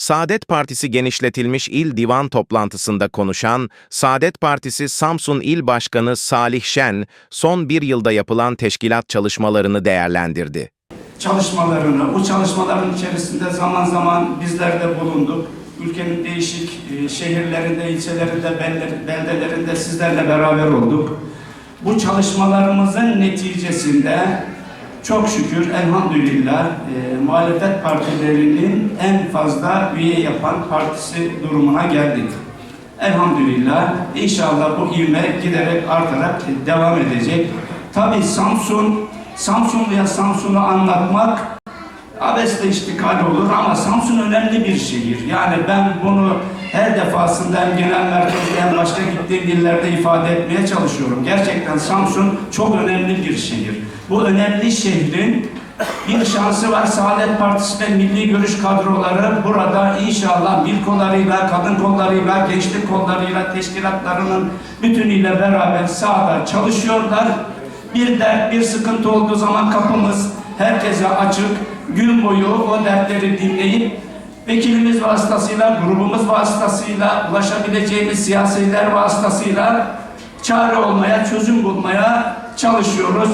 Saadet Partisi genişletilmiş il divan toplantısında konuşan Saadet Partisi Samsun İl Başkanı Salih Şen, son bir yılda yapılan teşkilat çalışmalarını değerlendirdi. çalışmalarını, bu çalışmaların içerisinde zaman zaman bizler de bulunduk. Ülkenin değişik e, şehirlerinde, ilçelerinde, belde- beldelerinde sizlerle beraber olduk. Bu çalışmalarımızın neticesinde çok şükür elhamdülillah e, muhalefet partilerinin en fazla üye yapan partisi durumuna geldik. Elhamdülillah inşallah bu ivme giderek artarak devam edecek. Tabii Samsun, Samsunluya Samsun'u anlatmak abesle iştikal olur ama Samsun önemli bir şehir. Yani ben bunu her defasında hem genel merkezde hem başka gittiğim illerde ifade etmeye çalışıyorum. Gerçekten Samsun çok önemli bir şehir. Bu önemli şehrin bir şansı var. Saadet Partisi ve Milli Görüş kadroları burada inşallah mil kollarıyla, kadın kollarıyla, gençlik kollarıyla, teşkilatlarının bütünüyle beraber sahada çalışıyorlar. Bir dert, bir sıkıntı olduğu zaman kapımız herkese açık. Gün boyu o dertleri dinleyip vekilimiz vasıtasıyla, grubumuz vasıtasıyla, ulaşabileceğimiz siyasiler vasıtasıyla çare olmaya, çözüm bulmaya çalışıyoruz.